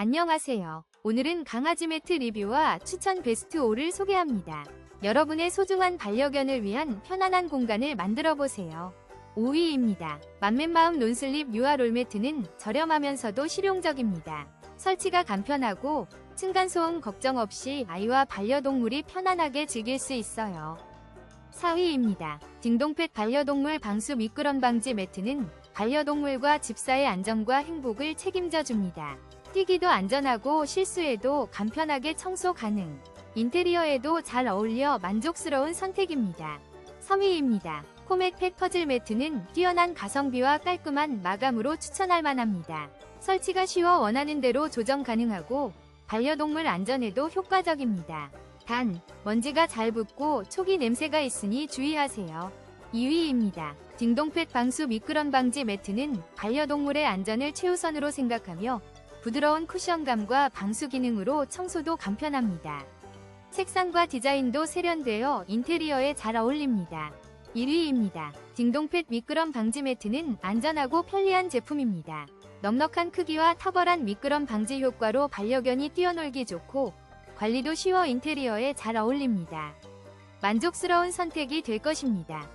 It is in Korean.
안녕하세요. 오늘은 강아지 매트 리뷰와 추천 베스트 5를 소개합니다. 여러분의 소중한 반려견을 위한 편안한 공간을 만들어 보세요. 5위입니다. 맘맨마음 논슬립 유아 롤 매트는 저렴하면서도 실용적입니다. 설치가 간편하고 층간소음 걱정 없이 아이와 반려동물이 편안하게 즐길 수 있어요. 4위입니다. 딩동펫 반려동물 방수 미끄럼 방지 매트는 반려동물과 집사의 안전과 행복을 책임져 줍니다. 뛰기도 안전하고 실수에도 간편하게 청소 가능. 인테리어에도 잘 어울려 만족스러운 선택입니다. 3위입니다. 코맥팩 퍼즐 매트는 뛰어난 가성비와 깔끔한 마감으로 추천할 만합니다. 설치가 쉬워 원하는 대로 조정 가능하고 반려동물 안전에도 효과적입니다. 단, 먼지가 잘 붙고 초기 냄새가 있으니 주의하세요. 2위입니다. 딩동펫 방수 미끄럼 방지 매트는 반려동물의 안전을 최우선으로 생각하며 부드러운 쿠션감과 방수 기능으로 청소도 간편합니다. 색상과 디자인도 세련되어 인테리어에 잘 어울립니다. 1위입니다. 딩동펫 미끄럼 방지 매트는 안전하고 편리한 제품입니다. 넉넉한 크기와 탁월한 미끄럼 방지 효과로 반려견이 뛰어놀기 좋고 관리도 쉬워 인테리어에 잘 어울립니다. 만족스러운 선택이 될 것입니다.